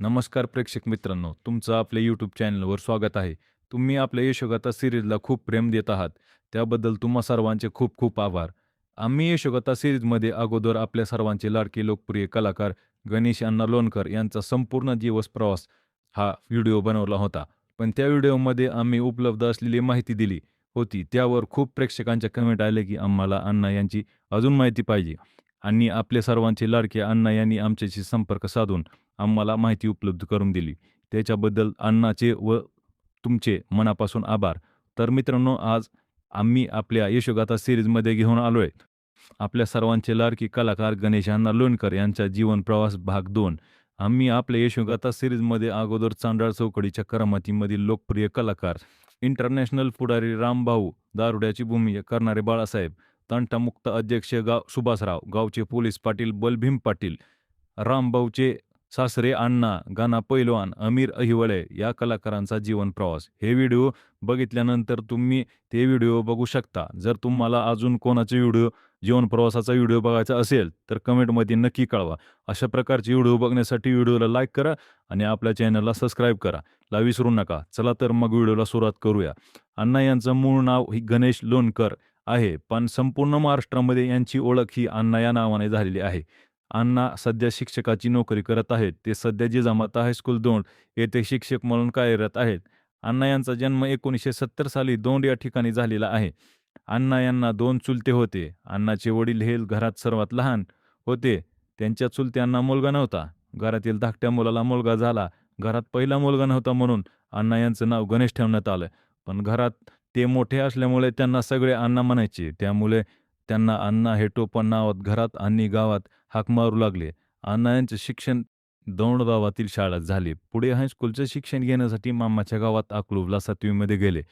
नमस्कार प्रेक्षक मित्रांनो तुमचं आपल्या यूट्यूब चॅनलवर स्वागत आहे. तुम्ही आपल्या यशोगाथा सिरीजला खूप प्रेम देत आहात. त्याबद्दल तुम्हा सर्वांचे खूप खूप आभार. आम्ही यशोगाथा सिरीजमध्ये अगोदर आपल्या सर्वांचे लाडके लोकप्रिय कलाकार गणेश अण्णा लोणकर यांचा संपूर्ण दिवस प्रवास हा व्हिडिओ बनवला होता. पण त्या व्हिडिओमध्ये आम्ही उपलब्ध असलेली माहिती दिली होती. त्यावर खूप प्रेक्षकांच्या कमेंट आले की आम्हाला अण्णा यांची अजून माहिती पाहिजे. आणि आपले सर्वांचे लाडके अण्णा यांनी आमच्याशी संपर्क साधून आम्हाला माहिती उपलब्ध करून दिली. त्याच्याबद्दल अण्णाचे व तुमचे मनापासून आभार. तर मित्रांनो आज आम्ही आपल्या यशोगाथा सिरीजमध्ये घेऊन आलो आहे आपल्या सर्वांचे लाडकी कलाकार गणेश अण्णा लोणकर यांचा जीवन प्रवास भाग दोन. आम्ही आपल्या यशोगाथा सिरीजमध्ये अगोदर चांडाळ चौकडीच्या करामतीमधील लोकप्रिय कलाकार इंटरनॅशनल पुढारी रामभाऊ दारुड्याची भूमिका करणारे बाळासाहेब तंटामुक्त अध्यक्ष गाव सुभाषराव गावचे पोलीस पाटील बलभीम पाटील रामभाऊचे सासरे अण्णा गाना पैलवान अमीर अहिवळे या कलाकारांचा जीवन प्रवास. हे व्हिडिओ बघितल्यानंतर तुम्ही ते व्हिडिओ बघू शकता. जर तुम्हाला अजून कोणाचे व्हिडिओ जीवन प्रवासाचा व्हिडिओ बघायचा असेल तर कमेंटमध्ये नक्की कळवा. अशा प्रकारचे व्हिडिओ बघण्यासाठी व्हिडिओला लाईक करा आणि आपल्या चॅनलला सबस्क्राईब करा. ला विसरू नका. चला तर मग व्हिडिओला सुरुवात करूया. अण्णा यांचं मूळ नाव गणेश लोणकर. आहे पण संपूर्ण महाराष्ट्रामध्ये यांची ओळख ही अण्णा या नावाने झालेली आहे. अण्णा सध्या शिक्षकाची नोकरी करत आहेत. ते सध्या जिजामाता हायस्कूल दोंड येथे शिक्षक म्हणून कार्यरत आहेत. अण्णा यांचा जन्म एकोणीसशे सत्तर साली दोंड या ठिकाणी झालेला आहे. अण्णा यांना दोन चुलते होते. अण्णाचे वडील हे घरात सर्वात लहान होते. त्यांच्या चुलत्यांना मुलगा नव्हता. घरातील धाकट्या मुलाला मुलगा झाला. घरात पहिला मुलगा नव्हता म्हणून अण्णा यांचं नाव गणेश ठेवण्यात आलं. पण घरात ते मोठे असल्यामुळे त्यांना सगळे अण्णा म्हणायचे. त्यामुळे त्यांना अण्णा हे टोपण नावात घरात आणि गावात हाक मारू लागले. अण्णा यांचे शिक्षण दौंड गावातील शाळेत झाले. पुढे हायस्कूलचं शिक्षण घेण्यासाठी मामाच्या गावात अकलूबला सातवीमध्ये गेले.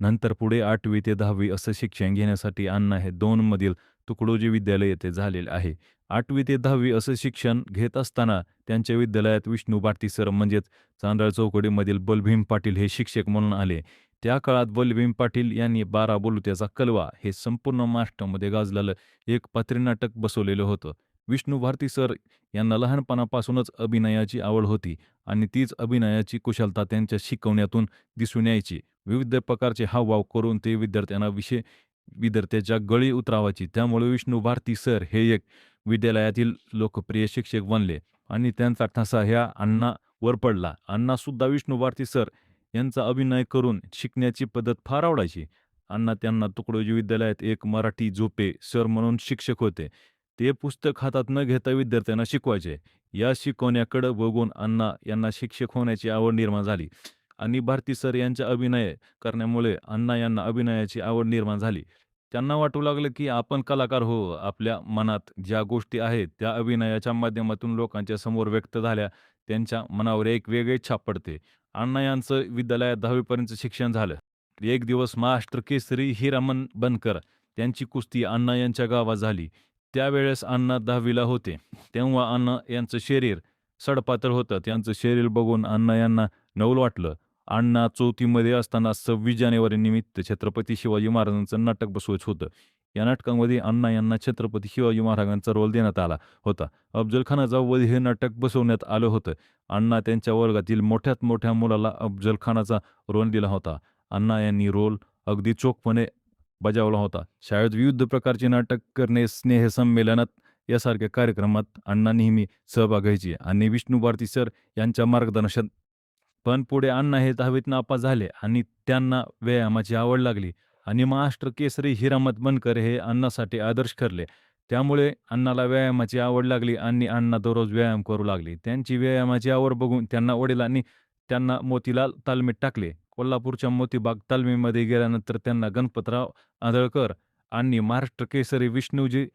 नंतर पुढे आठवी ते दहावी असं शिक्षण घेण्यासाठी अण्णा हे दोनमधील तुकडोजी विद्यालय येथे झालेले आहे. आठवी ते दहावी असं शिक्षण घेत असताना त्यांच्या विद्यालयात विष्णू भारती सर म्हणजेच चांदळ चौकडीमधील बलभीम पाटील हे शिक्षक म्हणून आले. त्या काळात बलभीम पाटील यांनी बारा बोलुत्याचा कलवा हे संपूर्ण महाराष्ट्रामध्ये गाजलेलं एक पात्रीनाटक बसवलेलं होतं. विष्णू भारती सर यांना लहानपणापासूनच अभिनयाची आवड होती आणि तीच अभिनयाची कुशलता त्यांच्या शिकवण्यातून दिसून यायची. विविध प्रकारचे हावभाव करून ते विद्यार्थ्यांना विषय विद्यार्थ्याच्या गळी उतरावाची त्यामुळे विष्णू भारती सर हे एक विद्यालयातील लोकप्रिय शिक्षक बनले आणि त्यांचा ठसा ह्या अण्णा वर पडला. अण्णासुद्धा विष्णू भारती सर यांचा अभिनय करून शिकण्याची पद्धत फार आवडायची. अण्णा त्यांना तुकडोजी विद्यालयात एक मराठी झोपे सर म्हणून शिक्षक होते. ते पुस्तक हातात न घेता विद्यार्थ्यांना शिकवायचे. या शिकवण्याकडे बघून अण्णा यांना शिक्षक होण्याची आवड निर्माण झाली आणि भारती सर यांच्या अभिनय करण्यामुळे अण्णा यांना अभिनयाची आवड निर्माण झाली. त्यांना वाटू लागलं की आपण कलाकार हो आपल्या मनात ज्या गोष्टी आहेत त्या अभिनयाच्या माध्यमातून लोकांच्या समोर व्यक्त झाल्या त्यांच्या मनावर एक वेगळे छाप पडते. अण्णा यांचं विद्यालयात दहावीपर्यंत शिक्षण झालं. एक दिवस महाराष्ट्र केसरी हिरामन बनकर त्यांची कुस्ती अण्णा यांच्या गावात झाली. त्यावेळेस अण्णा दहावीला होते. तेव्हा अण्णा यांचं शरीर सडपातळ होतं. त्यांचं शरीर बघून अण्णा यांना नवल वाटलं. अण्णा चौथीमध्ये असताना सव्वीस जानेवारी निमित्त छत्रपती शिवाजी महाराजांचं नाटक बसवायचं होतं. या नाटकामध्ये अण्णा यांना छत्रपती शिवाजी महाराजांचा रोल देण्यात आला होता. अफजल खानाचा वध हे नाटक बसवण्यात आलं होतं. अण्णा त्यांच्या वर्गातील मोठ्यात मोठ्या मुलाला अफजल खानाचा रोल दिला होता. अण्णा यांनी रोल अगदी चोखपणे बजावला होता. शाळेत विविध प्रकारचे नाटक करणे स्नेहसंमेलनात यासारख्या कार्यक्रमात अण्णा नेहमी सहभाग घ्यायची आणि विष्णू भारती सर यांच्या मार्गदर्शन पण पुढे अण्णा हे दहावीत नापास झाले आणि त्यांना व्यायामाची आवड लागली. आणि महाराष्ट्र केसरी हिरामत बनकर हे अण्णासाठी आदर्श ठरले. त्यामुळे अण्णाला व्यायामाची आवड लागली आणि अण्णा दररोज व्यायाम करू लागली. त्यांची व्यायामाची आवड बघून त्यांना वडिलांनी त्यांना मोतीलाल तालमीत टाकले. कोल्हापूरच्या मोतीबाग तालमीमध्ये गेल्यानंतर त्यांना गणपतराव आंधळकर आणि महाराष्ट्र केसरी विष्णूजी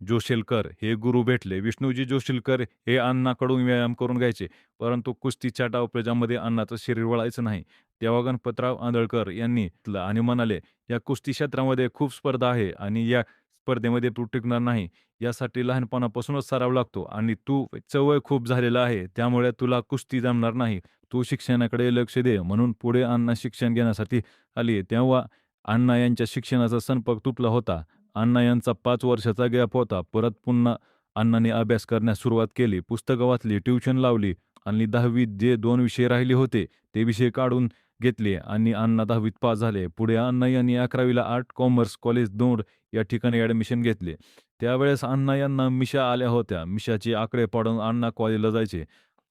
जोशेलकर हे गुरु भेटले. विष्णूजी जोशीलकर हे अण्णाकडून व्यायाम करून घ्यायचे. परंतु कुस्तीच्या डावपेजामध्ये अण्णाचं शरीर वळायचं नाही. तेव्हा गणपतराव आंधळकर यांनी आणि म्हणाले या कुस्ती क्षेत्रामध्ये खूप स्पर्धा आहे आणि या स्पर्धेमध्ये तू टिकणार नाही. यासाठी लहानपणापासूनच सराव लागतो आणि तू चवय खूप झालेला आहे. त्यामुळे तुला कुस्ती जमणार नाही. तू शिक्षणाकडे लक्ष दे म्हणून पुढे अण्णा शिक्षण घेण्यासाठी आली. तेव्हा अण्णा यांच्या शिक्षणाचा संपर्क तुटला होता. अण्णा यांचा पाच वर्षाचा गॅप होता. परत पुन्हा अण्णाने अभ्यास करण्यास सुरुवात केली. पुस्तकं वाचली ट्युशन लावली आणि दहावीत जे दोन विषय राहिले होते ते विषय काढून घेतले आणि अण्णा दहावीत पास झाले. पुढे अण्णा यांनी अकरावीला आर्ट कॉमर्स कॉलेज दौंड या ठिकाणी ॲडमिशन घेतले. त्यावेळेस अण्णा यांना मिशा आल्या होत्या. मिशाचे आकडे पाडून अण्णा कॉलेजला जायचे.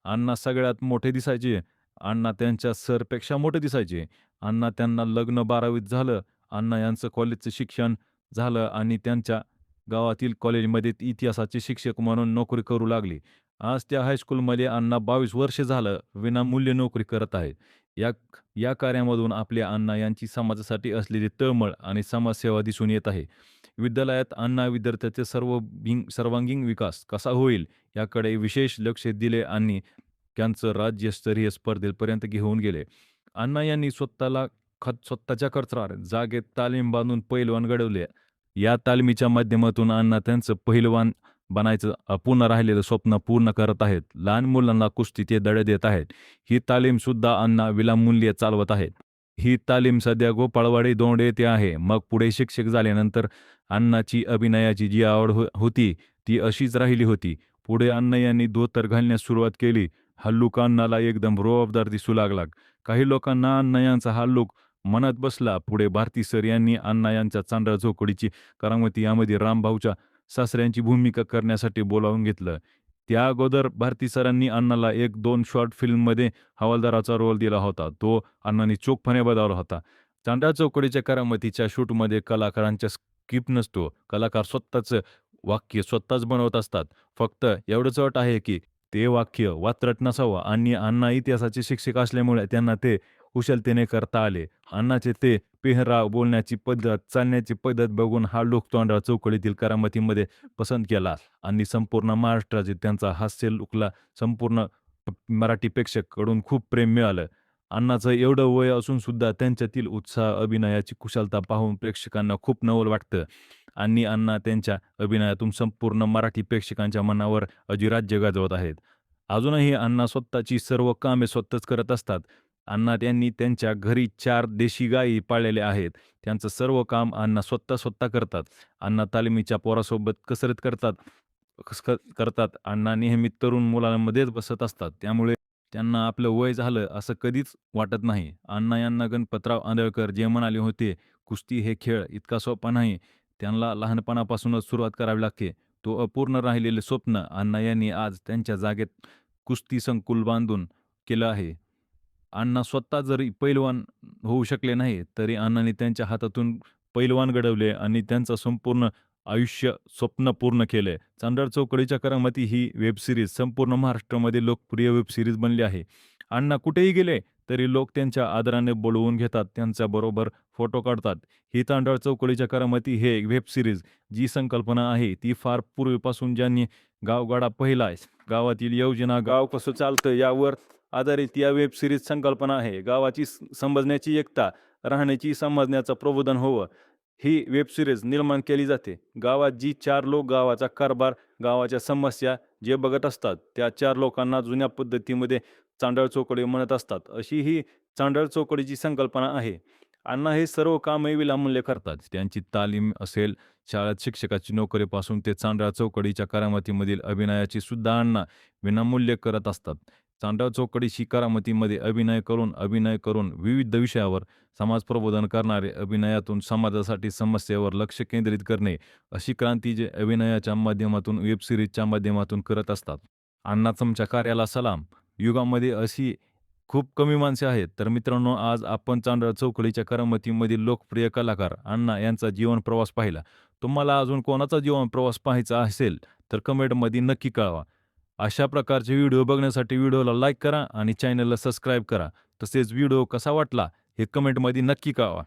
अण्णा सगळ्यात मोठे दिसायचे. अण्णा त्यांच्या सरपेक्षा मोठे दिसायचे. अण्णा त्यांना लग्न बारावीत झालं. अण्णा यांचं कॉलेजचं शिक्षण झालं आणि त्यांच्या गावातील कॉलेजमध्ये इतिहासाचे शिक्षक म्हणून नोकरी करू लागली. आज त्या हायस्कूलमध्ये अण्णा बावीस वर्ष झालं विनामूल्य नोकरी करत आहेत. या या कार्यामधून आपल्या अण्णा यांची समाजासाठी असलेली तळमळ आणि समाजसेवा दिसून येत आहे. विद्यालयात अण्णा विद्यार्थ्याचे सर्व भिंग सर्वांगीण विकास कसा होईल याकडे विशेष लक्ष दिले आणि त्यांचं राज्यस्तरीय स्पर्धेपर्यंत घेऊन गेले. अण्णा यांनी स्वतःला खत स्वतःच्या खर्चावर जागेत तालीम बांधून पैलवान घडवले. या तालमीच्या माध्यमातून अण्णा त्यांचं पहिलवान बनायचं अपूर्ण राहिलेलं स्वप्न पूर्ण करत आहेत. लहान मुलांना कुस्ती ते दडे देत आहेत. ही तालीम सुद्धा अण्णा विलामूल्य चालवत आहेत. ही तालीम सध्या गोपाळवाडी दोंड येथे आहे. मग पुढे शिक्षक झाल्यानंतर अण्णाची अभिनयाची जी आवड हो होती ती अशीच राहिली होती. पुढे अण्णा यांनी धोतर घालण्यास सुरुवात केली. हल्लूक अण्णाला एकदम रोबदार दिसू लागला. काही लोकांना अण्णा यांचा हल्लूक मनात बसला. पुढे भारती सर यांनी अण्णा यांच्या चांडळ चौकडीची करामती यामध्ये रामभाऊच्या सासऱ्यांची भूमिका करण्यासाठी बोलावून घेतलं. त्या अगोदर भारती सरांनी अण्णाला एक दोन शॉर्ट फिल्ममध्ये हवालदाराचा रोल दिला होता. तो अण्णांनी चोखपणे बजावला होता. चांडा चौकडीच्या करामतीच्या शूटमध्ये कलाकारांच्या स्किप नसतो. कलाकार स्वतःच वाक्य स्वतःच बनवत असतात. फक्त एवढंच अट आहे की ते वाक्य वात्रट नसावं. आणि अण्णा इतिहासाचे शिक्षक असल्यामुळे त्यांना ते कुशलतेने करता आले. अण्णाचे ते पेहराव बोलण्याची पद्धत चालण्याची पद्धत बघून हा लोक तोंडा चौकडीतील करामतीमध्ये पसंत केला आणि संपूर्ण महाराष्ट्राचे त्यांचा हास्य लुकला संपूर्ण मराठी प्रेक्षकाकडून खूप प्रेम मिळालं. अण्णाचं एवढं वय असून सुद्धा त्यांच्यातील उत्साह अभिनयाची कुशलता पाहून प्रेक्षकांना खूप नवल वाटतं. आणि अण्णा त्यांच्या अभिनयातून संपूर्ण मराठी प्रेक्षकांच्या मनावर अजिराज्य गाजवत आहेत. अजूनही अण्णा स्वतःची सर्व कामे स्वतःच करत असतात. अण्णा त्यांनी त्यांच्या घरी चार देशी गायी पाळलेल्या आहेत. त्यांचं सर्व काम अण्णा स्वतः स्वतः करतात. अण्णा तालमीच्या पोरासोबत कसरत करतात करतात. अण्णा नेहमी तरुण मुलांमध्येच बसत असतात. त्यामुळे त्यांना आपलं वय झालं असं कधीच वाटत नाही. अण्णा यांना गणपतराव आंदळकर जे म्हणाले होते कुस्ती हे खेळ इतका सोपा नाही. त्यांना लहानपणापासूनच सुरुवात करावी लागते. तो अपूर्ण राहिलेले स्वप्न. अण्णा यांनी आज त्यांच्या जागेत कुस्ती संकुल बांधून केलं आहे. अण्णा स्वतः जरी पैलवान होऊ शकले नाही तरी अण्णांनी त्यांच्या हातातून पैलवान घडवले आणि त्यांचं संपूर्ण आयुष्य स्वप्न पूर्ण केले. चांदळ चौकडीच्या करामती ही वेबसिरीज संपूर्ण महाराष्ट्रामध्ये लोकप्रिय वेबसिरीज बनली आहे. अण्णा कुठेही गेले तरी लोक त्यांच्या आदराने बोलवून घेतात त्यांच्याबरोबर फोटो काढतात. ही तांडळ चौकडीच्या करामती हे वेब सिरीज जी संकल्पना आहे ती फार पूर्वीपासून ज्यांनी गावगाडा पहिला गावातील योजना गाव कसं चालतं यावर आधारित या वेब सिरीज संकल्पना आहे. गावाची समजण्याची एकता राहण्याची समजण्याचं प्रबोधन होवं. ही वेब सिरीज निर्माण केली जाते. गावात जी चार लोक गावाचा कारभार गावाच्या समस्या जे बघत असतात त्या चार लोकांना जुन्या पद्धतीमध्ये चांडळ चौकडी म्हणत असतात. अशी ही चांडळ चौकडीची संकल्पना आहे. अण्णा हे सर्व कामही विनामूल्य करतात. त्यांची तालीम असेल शाळेत शिक्षकाची नोकरीपासून ते चांडळ चौकडीच्या करामतीमधील अभिनयाची सुद्धा अण्णा विनामूल्य करत असतात. चांडळ चौकडी करामतीमध्ये अभिनय करून अभिनय करून विविध विषयावर समाज प्रबोधन करणारे अभिनयातून समाजासाठी समस्येवर लक्ष केंद्रित करणे अशी क्रांती जे अभिनयाच्या माध्यमातून वेब सिरीजच्या माध्यमातून करत असतात. अण्णा चमच्या कार्याला सलाम. युगामध्ये अशी खूप कमी माणसे आहेत. तर मित्रांनो आज आपण चांडळ चौकडीच्या करमतीमधील लोकप्रिय कलाकार अण्णा यांचा जीवन प्रवास पाहिला. तुम्हाला अजून कोणाचा जीवन प्रवास पाहायचा असेल तर कमेंटमध्ये नक्की कळवा. अशा प्रकारचे व्हिडिओ बघण्यासाठी व्हिडिओला लाईक करा आणि चॅनलला सबस्क्राईब करा. तसेच व्हिडिओ कसा वाटला हे कमेंटमध्ये नक्की कळवा.